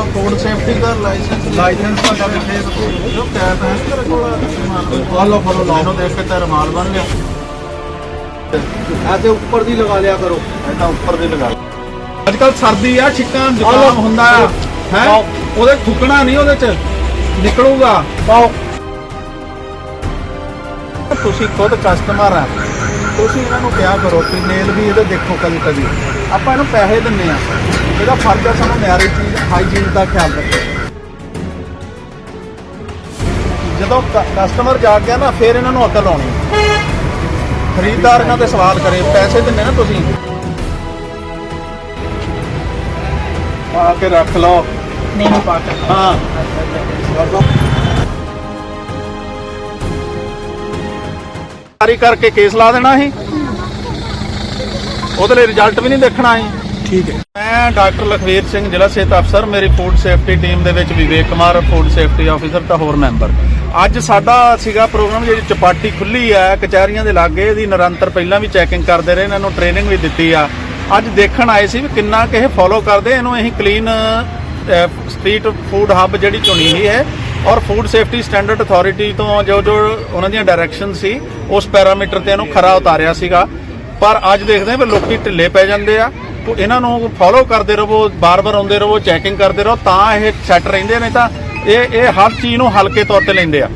ਆਪਣਾ food safety ਦਾ licence licence ਦਾ ਕੰਮ ਫੇਰ ਜੋ ਕੈਪ ਹੈ। ਤੇਰੇ ਕੋਲ ਆ ਲੋ ਫੜੋ ਮੈਨੂੰ ਦੇਖ ਕੇ ਤੇਰਾ ਮਾਲ ਬਣ ਗਿਆ। ਐਸੇ ਉੱਪਰ ਦੀ ਲਗਾ ਲਿਆ ਕਰੋ। ਐਦਾਂ ਉੱਪਰ ਦੀ ਲਗਾ ਅੱਜ ਕੱਲ ਸਰਦੀ ਆ ਛਿੱਕਾਂ ਜ਼ੁਕਾਮ ਹੁੰਦਾ ਆ। ਹੈ? ਪਾਓ। ਉਹਦੇ ਥੁੱਕਣਾ ਨਹੀਂ ਉਹਦੇ ਚ। ਨਿਕਲੂਗਾ। ਪਾਓ। ਤੁਸੀਂ ਖੁਦ ਕਸਟਮਰ ਆ ਤੁਸੀਂ ਇਹਨਾਂ ਨੂੰ ਕਿਹਾ ਕਰੋ ਕਿ ਨੇਲ ਵੀ ਇਹਦੇ ਦੇਖੋ ਕਦੀ ਕਦੀ ਆਪਾਂ ਇਹਨੂੰ ਪੈਸੇ ਦਿੰਨੇ ਆ। ਇਹਦਾ ਫਰਜ਼ ਆ ਸਾਨੂੰ ਮਿਆਰੀ ਚੀਜ਼ ਹਾਈਜੀਨ ਦਾ ਖਿਆਲ ਰੱਖੋ। ਜਦੋਂ ਕਸਟਮਰ ਜਾ ਗਿਆ ਨਾ ਫਿਰ ਇਹਨਾਂ ਨੂੰ ਅਕਲ ਆਉਣੀ। ਖਰੀਦਦਾਰ ਇਹਨਾਂ ਤੇ ਸਵਾਲ ਕਰੇ ਪੈਸੇ ਦਿੰਨੇ ਨਾ ਤੁਸੀਂ। ਪਾ ਕੇ ਰੱਖ ਲਓ। ਨਹੀਂ ਪਾ ਕੇ ਹਾਂ। ਜਾਰੀ ਕਰਕੇ ਕੇਸ ਲਾ ਦੇਣਾ ਸੀ। ਉਹਦੇ ਲਈ ਰਿਜ਼ਲਟ ਵੀ ਨਹੀਂ ਦੇਖਣਾ ਸੀ। ਠੀਕ ਹੈ। ਮੈਂ ਡਾਕਟਰ ਲਖਵੀਰ ਸਿੰਘ ਜ਼ਿਲ੍ਹਾ ਸਿਹਤ ਅਫਸਰ ਮੇਰੀ ਫੂਡ ਸੇਫਟੀ ਟੀਮ ਦੇ ਵਿੱਚ Vivek Kumar food safety officer ਤਾਂ ਹੋਰ ਮੈਂਬਰ ਅੱਜ ਸਾਡਾ ਸੀਗਾ ਪ੍ਰੋਗਰਾਮ ਜਿਹੜੀ ਚਪਾਟੀ ਖੁੱਲੀ ਹੈ ਕਚਹਿਰੀਆਂ ਦੇ ਲਾਗੇ ਇਹਦੀ ਨਿਰੰਤਰ ਪਹਿਲਾਂ ਵੀ ਚੈਕਿੰਗ ਕਰਦੇ ਰਹੇ ਇਹਨਾਂ ਨੂੰ ਟ੍ਰੇਨਿੰਗ ਵੀ ਦਿੱਤੀ ਆ। ਅੱਜ ਦੇਖਣ ਆਏ ਸੀ ਵੀ ਕਿੰਨਾ ਕਿ ਇਹ ਫੋਲੋ ਕਰਦੇ ਇਹਨੂੰ ਅਸੀਂ ਕਲੀਨ ਸਟਰੀਟ ਫੂਡ ਹੱਬ ਜਿਹੜੀ ਚੁਣੀ ਹੋਈ ਹੈ ਔਰ ਫੂਡ ਸੇਫਟੀ ਸਟੈਂਡਰਡ ਅਥਾਰਟੀ ਤੋਂ ਜੋ ਜੋ ਉਹਨਾਂ ਦੀਆਂ ਡਾਇਰੈਕਸ਼ਨ ਸੀ, ਉਸ ਪੈਰਾਮੀਟਰ ਤੇ ਇਹਨੂੰ ਖਰਾ ਉਤਾਰਿਆ ਸੀਗਾ। ਪਰ ਅੱਜ ਦੇਖਦੇ ਹਾਂ ਵੀ ਲੋਕੀ ਢਿੱਲੇ ਪੈ ਜਾਂਦੇ ਆ। ਤੋ ਇਹਨਾਂ ਨੂੰ ਫੋਲੋ ਕਰਦੇ ਰਹੋ, ਬਾਰ-ਬਾਰ ਆਉਂਦੇ ਰਹੋ ਚੈਕਿੰਗ ਕਰਦੇ ਰਹੋ, ਤਾਂ ਇਹ ਸੈੱਟ ਰਹਿੰਦੇ ਨੇ ਤਾਂ ਇਹ ਇਹ ਹਰ ਚੀਜ਼ ਨੂੰ ਹਲਕੇ ਤੌਰ ਤੇ ਲੈਂਦੇ ਆ।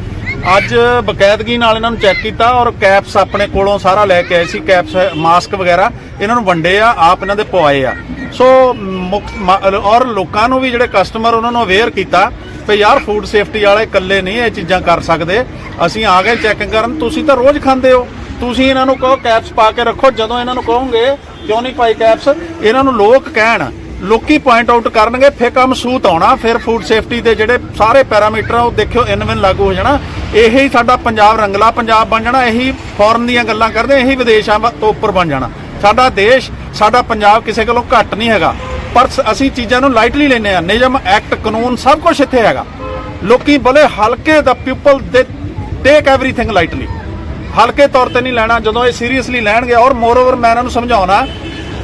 ਅੱਜ ਬਕਾਇਦਗੀ ਨਾਲ ਇਹਨਾਂ ਨੂੰ ਚੈੱਕ ਕੀਤਾ ਔਰ ਕੈਪਸ ਆਪਣੇ ਕੋਲੋਂ ਸਾਰਾ ਲੈ ਕੇ ਆਏ ਸੀ ਕੈਪਸ ਮਾਸਕ ਵਗੈਰਾ। ਇਹਨਾਂ ਨੂੰ ਵੰਡੇ ਆ, ਆਪ ਇਹਨਾਂ ਦੇ ਪਵਾਏ ਆ। ਸੋ ਮੁੱਖ- ਔਰ ਲੋਕਾਂ ਨੂੰ ਵੀ ਜਿਹੜੇ ਕਸਟਮਰ ਉਹਨਾਂ ਨੂੰ ਅਵੇਅਰ ਕੀਤਾ ਵੀ ਯਾਰ ਫੂਡ ਸੇਫਟੀ ਵਾਲੇ ਇਕੱਲੇ ਨਹੀਂ ਇਹ ਚੀਜ਼ਾਂ ਕਰ ਸਕਦੇ। ਅਸੀਂ ਆ ਗਏ ਚੈਕਿੰਗ ਕਰਨ, ਤੁਸੀਂ ਤਾਂ ਰੋਜ਼ ਖਾਂਦੇ ਹੋ। ਤੁਸੀਂ ਇਹਨਾਂ ਨੂੰ ਕਹੋ ਕੈਪਸ ਪਾ ਕੇ ਰੱਖੋ, ਜਦੋਂ ਇਹਨਾਂ ਨੂੰ ਕਹੋਗੇ, ਕਿਉਂ ਨਹੀਂ ਪਾਈ ਕੈਪਸ ਇਹਨਾਂ ਨੂੰ ਲੋਕ ਕਹਿਣ, ਲੋਕੀ ਪੁਆਇੰਟ ਆਊਟ ਕਰਨਗੇ, ਫੇਰ ਕੰਮ ਸੂਤ ਆਉਣਾ, ਫਿਰ ਫੂਡ ਸੇਫਟੀ ਦੇ ਜਿਹੜੇ ਸਾਰੇ ਪੈਰਾਮੀਟਰ ਆ, ਉਹ ਦੇਖਿਓ ਇਨਵਿਨ ਲਾਗੂ ਹੋ ਜਾਣਾ। ਇਹੀ ਸਾਡਾ ਪੰਜਾਬ ਰੰਗਲਾ, ਪੰਜਾਬ ਬਣ ਜਾਣਾ, ਇਹੀ ਫੋਰਨ ਦੀਆਂ ਗੱਲਾਂ ਕਰਦੇ, ਇਹੀ ਵਿਦੇਸ਼ਾਂ ਤੋਂ ਉੱਪਰ ਬਣ ਜਾਣਾ। ਸਾਡਾ ਦੇਸ਼, ਸਾਡਾ ਪੰਜਾਬ ਕਿਸੇ ਕੋਲੋਂ ਘੱਟ ਨਹੀਂ ਹੈਗਾ। ਪਰ ਅਸੀਂ ਚੀਜ਼ਾਂ ਨੂੰ ਲਾਈਟਲੀ ਲੈਨੇ ਆ ਨਿਯਮ ਐਕਟ ਕਾਨੂੰਨ ਸਭ ਕੁਝ ਇੱਥੇ ਹੈਗਾ। ਲੋਕੀ ਬਲੇ ਹਲਕੇ ਦਾ ਪੀਪਲ ਦੇ ਟੇਕ ਐਵਰੀਥਿੰਗ ਲਾਈਟਲੀ ਹਲਕੇ ਤੌਰ ਤੇ ਨਹੀਂ ਲੈਣਾ, ਜਦੋਂ ਇਹ ਸੀਰੀਅਸਲੀ ਲੈਣਗੇ ਔਰ ਮੋਰ ਓਵਰ ਮੈਂ ਇਹਨਾਂ ਨੂੰ ਸਮਝਾਉਣਾ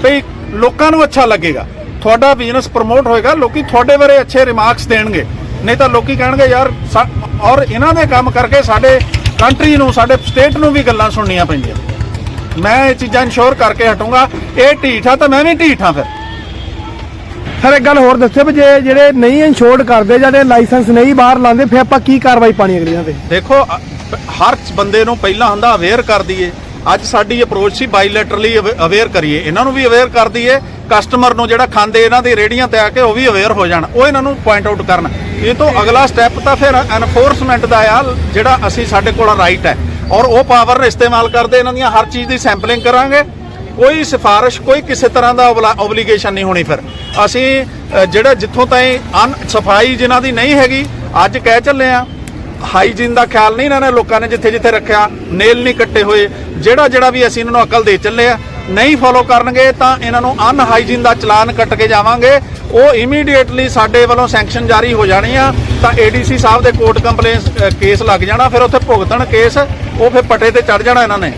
ਵੀ ਲੋਕਾਂ ਨੂੰ ਅੱਛਾ ਲੱਗੇਗਾ। ਤੁਹਾਡਾ ਬਿਜ਼ਨਸ ਪ੍ਰਮੋਟ ਹੋਏਗਾ, ਲੋਕੀ ਤੁਹਾਡੇ ਬਾਰੇ ਅੱਛੇ ਰਿਮਾਰਕਸ ਦੇਣਗੇ। ਨਹੀਂ ਤਾਂ ਲੋਕੀ ਕਹਿਣਗੇ, ਯਾਰ, ਸਾ- ਔਰ ਇਹਨਾਂ ਦੇ ਕੰਮ ਕਰਕੇ ਸਾਡੇ ਕੰਟਰੀ ਨੂੰ, ਸਾਡੇ ਸਟੇਟ ਨੂੰ ਵੀ ਗੱਲਾਂ ਸੁਣਨੀਆਂ ਪੈਂਦੀਆਂ। ਮੈਂ ਇਹ ਚੀਜ਼ਾਂ ਇਨਸ਼ੋਰ ਕਰਕੇ ਹਟੂੰਗਾ। ਇਹ ਢੀਠ ਆ ਤਾਂ ਮੈਂ ਵੀ ਢੀਠ ਆ ਫਿਰ। ਸਰ, ਇੱਕ ਗੱਲ ਹੋਰ ਦੱਸਿਓ ਵੀ ਜੇ ਜਿਹੜੇ ਨਹੀਂ ਇੰਸ਼ੋਰਡ ਕਰਦੇ ਜਾਂ ਜਿਹੜੇ ਲਾਇਸੈਂਸ ਨਹੀਂ ਬਾਹਰ ਲਾਉਂਦੇ, ਫਿਰ ਆਪਾਂ ਕੀ ਕਾਰਵਾਈ ਪਾਣੀ ਅਗਲੀਆਂ ਤੇ? ਦੇਖੋ, ਅ- ਹਰ ਬੰਦੇ ਨੂੰ ਪਹਿਲਾਂ ਹੁੰਦਾ ਅਵੇਅਰ ਕਰ ਦਈਏ। ਅੱਜ ਸਾਡੀ ਅਪਰੋਚ ਸੀ ਬਾਇਲੈਟਰਲੀ ਅਵੇਅਰ ਕਰੀਏ। ਇਹਨਾਂ ਨੂੰ ਵੀ ਅਵੇਅਰ ਕਰ ਦਈਏ ਕਸਟਮਰ ਨੂੰ ਜਿਹੜਾ ਖਾਂਦੇ ਇਹਨਾਂ ਦੀ ਰੇੜੀਆਂ ਤੇ ਆ ਕੇ ਉਹ ਵੀ ਅਵੇਅਰ ਹੋ ਜਾਣ। ਉਹ ਇਹਨਾਂ ਨੂੰ ਪੁਆਇੰਟ ਆਊਟ ਕਰਨ। ਇਹ ਤੋਂ ਅਗਲਾ ਸਟੈਪ ਤਾਂ ਫਿਰ ਐਨਫੋਰਸਮੈਂਟ ਦਾ ਆ, ਜਿਹੜਾ ਅਸੀਂ ਸਾਡੇ ਕੋਲ ਰਾਈਟ ਹੈ। ਔਰ ਉਹ ਪਾਵਰ ਇਸਤੇਮਾਲ ਕਰਦੇ, ਇਹਨਾਂ ਦੀਆਂ ਹਰ ਚੀਜ਼ ਦੀ ਸੈਂਪਲਿੰਗ ਕਰਾਂਗੇ। ਕੋਈ ਸਿਫਾਰਿਸ਼, ਕੋਈ ਕਿਸੇ ਤਰ੍ਹਾਂ ਦਾ ਓਬਲੀਗੇਸ਼ਨ ਨਹੀਂ ਹੋਣੀ ਫਿਰ। ਅਸੀਂ ਜਿਹੜਾ ਜਿੱਥੋਂ ਤਾਈਂ ਅਨ, ਸਫ਼ਾਈ ਜਿਨ੍ਹਾਂ ਦੀ ਨਹੀਂ ਹੈਗੀ, ਅੱਜ ਕਹਿ ਚੱਲੇ ਆ, ਹਾਈਜੀਨ ਦਾ ਖਿਆਲ ਨਹੀਂ ਇਹਨਾਂ ਨੇ ਲੋਕਾਂ ਨੇ ਜਿੱਥੇ ਜਿੱਥੇ ਰੱਖਿਆ, ਨੇਲ ਨਹੀਂ ਕੱਟੇ ਹੋਏ। ਜਿਹੜਾ ਜਿਹੜਾ ਵੀ ਅਸੀਂ ਇਹਨਾਂ ਨੂੰ ਅਕਲ ਦੇ ਚੱਲੇ ਆ, ਨਹੀਂ ਫੋਲੋ ਕਰਨਗੇ ਤਾਂ ਇਹਨਾਂ ਨੂੰ ਅਨ ਹਾਈਜੀਨ ਦਾ ਚਲਾਨ ਕੱਟ ਕੇ ਜਾਵਾਂਗੇ। ਉਹ ਇਮੀਡੀਏਟਲੀ ਸਾਡੇ ਵੱਲੋਂ ਸੈਂਕਸ਼ਨ ਜਾਰੀ ਹੋ ਜਾਣੀ ਆ, ਤਾਂ ਏਡੀਸੀ ਸਾਹਿਬ ਦੇ ਕੋਰਟ ਕੰਪਲੇਂਸ ਕੇਸ ਲੱਗ ਜਾਣਾ, ਫਿਰ ਉੱਥੇ ਭੁਗਤਣ ਕੇਸ ਉਹ ਫਿਰ ਪਟੇ ਤੇ ਚੜ ਜਾਣਾ ਇਹਨਾਂ ਨੇ।